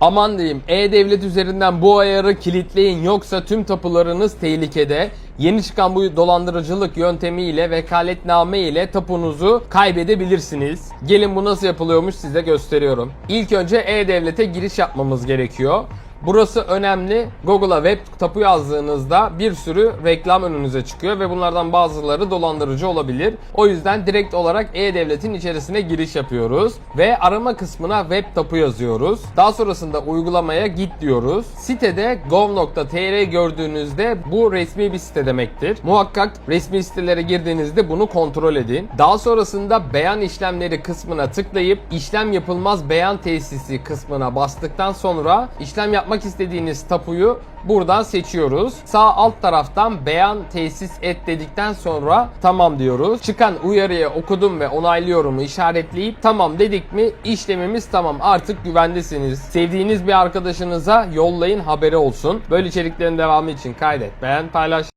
Aman diyeyim E-Devlet üzerinden bu ayarı kilitleyin yoksa tüm tapularınız tehlikede. Yeni çıkan bu dolandırıcılık yöntemiyle vekaletname ile tapunuzu kaybedebilirsiniz. Gelin bu nasıl yapılıyormuş size gösteriyorum. İlk önce E-Devlet'e giriş yapmamız gerekiyor. Burası önemli. Google'a web tapu yazdığınızda bir sürü reklam önünüze çıkıyor ve bunlardan bazıları dolandırıcı olabilir. O yüzden direkt olarak E-Devlet'in içerisine giriş yapıyoruz ve arama kısmına web tapu yazıyoruz. Daha sonrasında uygulamaya git diyoruz. Sitede gov.tr gördüğünüzde bu resmi bir site demektir. Muhakkak resmi sitelere girdiğinizde bunu kontrol edin. Daha sonrasında beyan işlemleri kısmına tıklayıp işlem yapılmaz beyan tesisi kısmına bastıktan sonra işlem yapmak istediğiniz tapuyu buradan seçiyoruz. Sağ alt taraftan beyan tesis et dedikten sonra tamam diyoruz. Çıkan uyarıya okudum ve onaylıyorum işaretleyip tamam dedik mi işlemimiz tamam artık güvendesiniz. Sevdiğiniz bir arkadaşınıza yollayın haberi olsun. Böyle içeriklerin devamı için kaydet, beğen, paylaş.